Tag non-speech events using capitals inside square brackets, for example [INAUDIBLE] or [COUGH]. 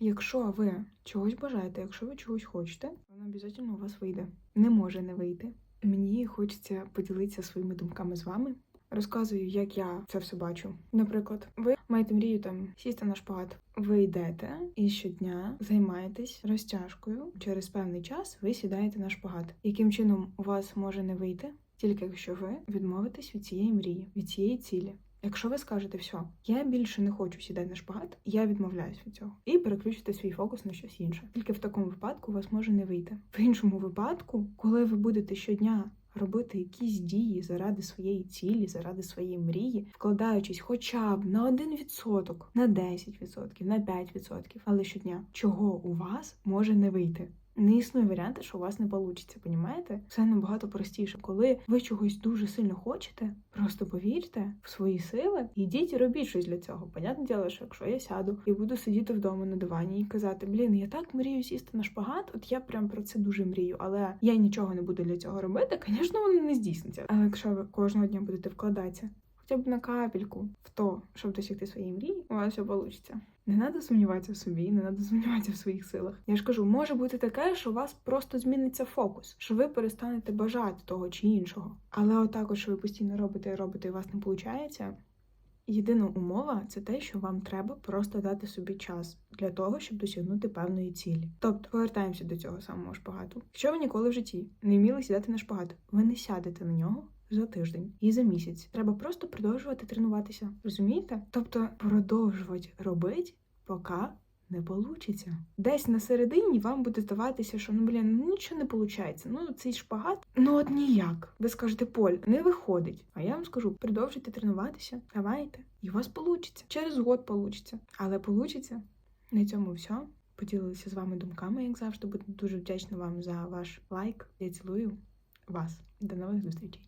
Якщо ви чогось бажаєте, якщо ви чогось хочете, воно обов'язково у вас вийде. Не може не вийти. Мені хочеться поділитися своїми думками з вами. Розказую, як я це все бачу. Наприклад, ви маєте мрію там сісти на шпагат. Ви йдете і щодня займаєтесь розтяжкою. Через певний час ви сідаєте на шпагат. Яким чином у вас може не вийти? Тільки якщо ви відмовитесь від цієї мрії, від цієї цілі. Якщо ви скажете, все, я більше не хочу сідати на шпагат, я відмовляюсь від цього, і переключите свій фокус на щось інше. Тільки в такому випадку у вас може не вийти. В іншому випадку, коли ви будете щодня робити якісь дії заради своєї цілі, заради своєї мрії, вкладаючись хоча б на 1%, на 10%, на 5%, але щодня, чого у вас може не вийти. Не існує варіанту, що у вас не вийде, понімаєте? Все набагато простіше. Коли ви чогось дуже сильно хочете, просто повірте в свої сили, ідіть і робіть щось для цього. Понятне діло, що якщо я сяду і буду сидіти вдома на дивані і казати, блін, я так мрію сісти на шпагат, от я прям про це дуже мрію, але я нічого не буду для цього робити, [LAUGHS] звісно, воно не здійсниться. Але якщо ви кожного дня будете вкладатися хоча б на капельку в то, щоб досягти своєї мрії, у вас все вийде. Не треба сумніватися в собі, не треба сумніватися в своїх силах. Я ж кажу, може бути таке, що у вас просто зміниться фокус, що ви перестанете бажати того чи іншого. Але отак, от, що ви постійно робите і робите, і у вас не виходить. Єдина умова це те, що вам треба просто дати собі час для того, щоб досягнути певної цілі. Тобто повертаємося до цього самого шпагату. Якщо ви ніколи в житті не вміли сідати на шпагат, ви не сядете на нього за тиждень і за місяць. Треба просто продовжувати тренуватися. Розумієте? Тобто продовжувати робити, поки не получиться. Десь на середині вам буде здаватися, що ну блін, ну нічого не виходить. Ну цей шпагат, ну от ніяк. Ви скажете, Поль, не виходить. А я вам скажу, продовжуйте тренуватися, давайте, і у вас вийде. Через год вийде. Але вийде. На цьому все. Поділилася з вами думками, як завжди. Буду дуже вдячна вам за ваш лайк. Я цілую вас. До нових зустрічей.